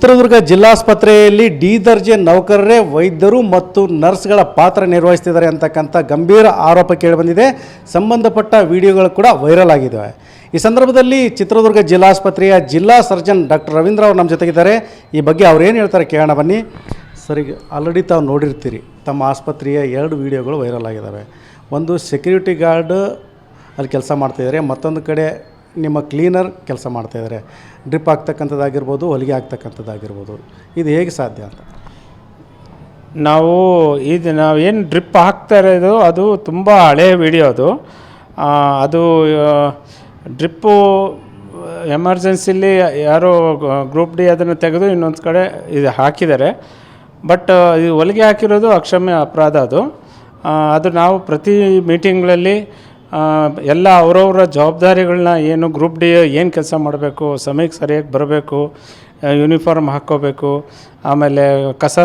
Chitradurga ಜಿಲ್ಲಾಸ್ಪತ್ರೆಯಲ್ಲಿ D ದರ್ಜೆ ನೌಕರರೇ, ವೈದ್ಯರು ಮತ್ತು ನರ್ಸ್ಗಳ ಪಾತ್ರ ನಿರ್ವಹಿಸ್ತಿದ್ದಾರೆ ಅಂತಕ್ಕಂಥ ಗಂಭೀರ ಆರೋಪ ಕೇಳಿಬಂದಿದೆ. ಸಂಬಂಧಪಟ್ಟ ವಿಡಿಯೋಗಳು ಕೂಡ ವೈರಲ್ ಆಗಿದ್ದಾವೆ. ಈ ಸಂದರ್ಭದಲ್ಲಿ ಚಿತ್ರದುರ್ಗ ಜಿಲ್ಲಾಸ್ಪತ್ರೆಯ ಜಿಲ್ಲಾ ಸರ್ಜನ್ ಡಾಕ್ಟರ್ ರವೀಂದ್ರ ಅವರು ನಮ್ಮ ಜೊತೆಗಿದ್ದಾರೆ. ಈ ಬಗ್ಗೆ ಅವ್ರು ಏನು ಹೇಳ್ತಾರೆ ಕೇಳೋಣ ಬನ್ನಿ. ಸರಿ ಆಲ್ರೆಡಿ ತಾವು ನೋಡಿರ್ತೀರಿ, ತಮ್ಮ ಆಸ್ಪತ್ರೆಯ ಎರಡು ವಿಡಿಯೋಗಳು ವೈರಲ್ ಆಗಿದ್ದಾವೆ. ಒಂದು ಸೆಕ್ಯೂರಿಟಿ ಗಾರ್ಡ್ ಅಲ್ಲಿ ಕೆಲಸ ಮಾಡ್ತಾಯಿದ್ದಾರೆ ಮತ್ತೊಂದು ಕಡೆ ನಿಮ್ಮ ಕ್ಲೀನರ್ ಕೆಲಸ ಮಾಡ್ತಾಯಿದ್ದಾರೆ ಡ್ರಿಪ್ ಆಗ್ತಕ್ಕಂಥದ್ದಾಗಿರ್ಬೋದು, ಹೊಲಿಗೆ ಆಗ್ತಕ್ಕಂಥದ್ದಾಗಿರ್ಬೋದು. ಇದು ಹೇಗೆ ಸಾಧ್ಯ ಅಂತ? ನಾವು ಇದು ಏನು ಡ್ರಿಪ್ ಹಾಕ್ತಾ ಇರೋದು, ಅದು ತುಂಬ ಹಳೆಯ ವಿಡಿಯೋ ಅದು. ಅದು ಡ್ರಿಪ್ಪು ಎಮರ್ಜೆನ್ಸಿಲಿ ಯಾರೋ ಗ್ರೂಪ್ ಡಿ ಅದನ್ನು ತೆಗೆದು ಇನ್ನೊಂದು ಕಡೆ ಇದು ಹಾಕಿದ್ದಾರೆ. ಬಟ್ ಇದು ಹೊಲಿಗೆ ಹಾಕಿರೋದು ಅಕ್ಷಮ್ಯ ಅಪರಾಧ ಅದು. ಅದು ನಾವು ಪ್ರತಿ ಮೀಟಿಂಗ್ಗಳಲ್ಲಿ ಎಲ್ಲ ಅವರವರ ಜವಾಬ್ದಾರಿಗಳನ್ನ ಏನು ಗ್ರೂಪ್ ಡಿ ಏನು ಕೆಲಸ ಮಾಡಬೇಕು, ಸಮಯಕ್ಕೆ ಸರಿಯಾಗಿ ಬರಬೇಕು ಯೂನಿಫಾರ್ಮ್ ಹಾಕ್ಕೋಬೇಕು, ಆಮೇಲೆ ಕಸ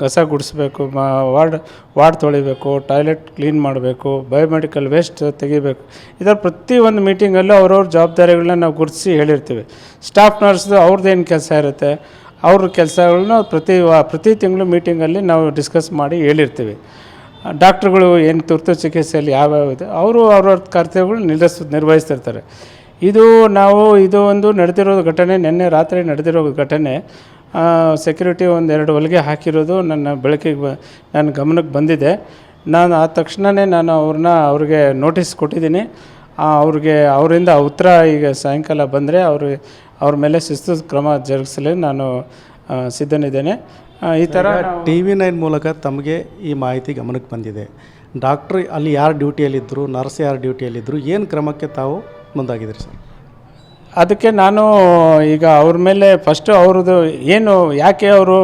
ಕಸ ಗುಡಿಸ್ಬೇಕು ವಾರ್ಡ್ ವಾರ್ಡ್ ತೊಳಿಬೇಕು ಟಾಯ್ಲೆಟ್ ಕ್ಲೀನ್ ಮಾಡಬೇಕು ಬಯೋಮೆಡಿಕಲ್ ವೇಸ್ಟ್ ತೆಗಿಬೇಕು. ಇದರ ಪ್ರತಿಯೊಂದು ಮೀಟಿಂಗಲ್ಲೂ ಅವ್ರವ್ರ ಜವಾಬ್ದಾರಿಗಳನ್ನ ನಾವು ಗುರುತಿಸಿ ಹೇಳಿರ್ತೀವಿ. ಸ್ಟಾಫ್ ನರ್ಸ್ದು ಅವ್ರದ್ದೇನು ಕೆಲಸ ಇರುತ್ತೆ, ಅವ್ರ ಕೆಲಸಗಳನ್ನ ಪ್ರತಿ ಪ್ರತಿ ತಿಂಗಳು ಮೀಟಿಂಗಲ್ಲಿ ನಾವು ಡಿಸ್ಕಸ್ ಮಾಡಿ ಹೇಳಿರ್ತೀವಿ. ಡಾಕ್ಟ್ರುಗಳು ಏನು ತುರ್ತು ಚಿಕಿತ್ಸೆಯಲ್ಲಿ ಯಾವ್ಯಾವ ಇದೆ, ಅವರು ಅವ್ರವ್ರ ಕರ್ತವ್ಯಗಳು ನಿರ್ವಹಿಸ್, ನಿರ್ವಹಿಸ್ತಿರ್ತಾರೆ. ಇದು ನಾವು, ಇದು ಒಂದು ನಡೆದಿರೋ ಘಟನೆ, ನಿನ್ನೆ ರಾತ್ರಿ ನಡೆದಿರೋ ಘಟನೆ. ಸೆಕ್ಯೂರಿಟಿ ಒಂದೆರಡು ಹೊಲಿಗೆ ಹಾಕಿರೋದು ನನ್ನ ಬೆಳಕಿಗೆ ನನ್ನ ಗಮನಕ್ಕೆ ಬಂದಿದೆ. ನಾನು ಆ ತಕ್ಷಣವೇ ನಾನು ಅವ್ರನ್ನ, ಅವ್ರಿಗೆ ನೋಟಿಸ್ ಕೊಟ್ಟಿದ್ದೀನಿ. ಅವ್ರಿಗೆ, ಅವರಿಂದ ಉತ್ತರ ಈಗ ಸಾಯಂಕಾಲ ಬಂದರೆ ಅವರು, ಅವ್ರ ಮೇಲೆ ಶಿಸ್ತು ಕ್ರಮ ಜರುಗಿಸಲು ನಾನು ಸಿದ್ಧನಿದ್ದೇನೆ. ಈ ಥರ ಟಿ ವಿ ನೈನ್ ಮೂಲಕ ತಮಗೆ ಈ ಮಾಹಿತಿ ಗಮನಕ್ಕೆ ಬಂದಿದೆ. ಡಾಕ್ಟ್ರ್ ಅಲ್ಲಿ ಯಾರು ಡ್ಯೂಟಿಯಲ್ಲಿದ್ದರು ನರ್ಸ್ ಯಾರು ಡ್ಯೂಟಿಯಲ್ಲಿದ್ದರು ಏನು ಕ್ರಮಕ್ಕೆ ತಾವು ಮುಂದಾಗಿದ್ದೀರಿ ಸರ್? ಅದಕ್ಕೆ ನಾನು ಈಗ ಅವ್ರ ಮೇಲೆ ಫಸ್ಟು ಅವ್ರದ್ದು ಏನು ಯಾಕೆ ಅವರು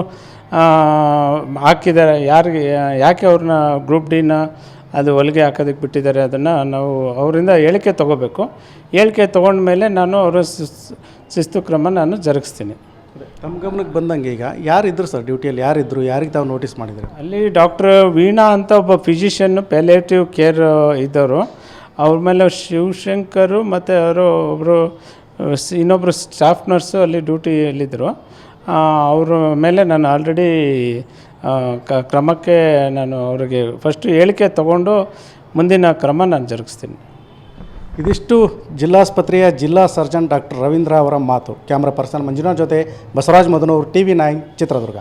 ಹಾಕಿದ್ದಾರೆ ಯಾರಿಗೆ ಯಾಕೆ ಅವ್ರನ್ನ ಗ್ರೂಪ್ ಡಿನ ಅದು ಹೊಲಿಗೆ ಹಾಕೋದಕ್ಕೆ ಬಿಟ್ಟಿದ್ದಾರೆ ಅದನ್ನು ನಾವು ಅವರಿಂದ ಹೇಳಿಕೆ ತೊಗೋಬೇಕು. ಹೇಳಿಕೆ ತೊಗೊಂಡ್ಮೇಲೆ ನಾನು ಅವರ ಶಿಸ್ತು ಕ್ರಮ ನಾನು ಜರುಗಿಸ್ತೀನಿ. ತಮ್ಮ ಗಮನಕ್ಕೆ ಬಂದಂಗೆ ಈಗ ಯಾರಿದ್ರು ಸರ್ ಡ್ಯೂಟಿಯಲ್ಲಿ ಯಾರಿದ್ರು ಯಾರಿಗೆ ತಾವು ನೋಟಿಸ್ ಮಾಡಿದ್ರು? ಅಲ್ಲಿ ಡಾಕ್ಟರ್ ವೀಣಾ ಅಂತ ಒಬ್ಬ ಫಿಸಿಷಿಯನ್ನು ಪ್ಯಾಲೇಟಿವ್ ಕೇರ್ ಇದ್ದವರು. ಅವ್ರ ಮೇಲೆ ಶಿವಶಂಕರು ಮತ್ತು ಅವರು ಒಬ್ಬರು ಇನ್ನೊಬ್ಬರು ಸ್ಟಾಫ್ ನರ್ಸು ಅಲ್ಲಿ ಡ್ಯೂಟಿಯಲ್ಲಿದ್ದರು. ಅವ್ರ ಮೇಲೆ ನಾನು ಆಲ್ರೆಡಿ ಕ ಕ್ರಮಕ್ಕೆ ನಾನು ಅವರಿಗೆ ಫಸ್ಟು ಹೇಳಿಕೆ ತಗೊಂಡು ಮುಂದಿನ ಕ್ರಮ ನಾನು ಜರುಗಿಸ್ತೀನಿ. ಇದಿಷ್ಟು ಜಿಲ್ಲಾಸ್ಪತ್ರೆಯ ಜಿಲ್ಲಾ ಸರ್ಜನ್ ಡಾಕ್ಟರ್ ರವೀಂದ್ರ ಅವರ ಮಾತು. ಕ್ಯಾಮ್ರಾ ಪರ್ಸನ್ ಮಂಜುನಾಥ್ ಜೊತೆ Basavaraj Madanur T V nine, Chitradurga.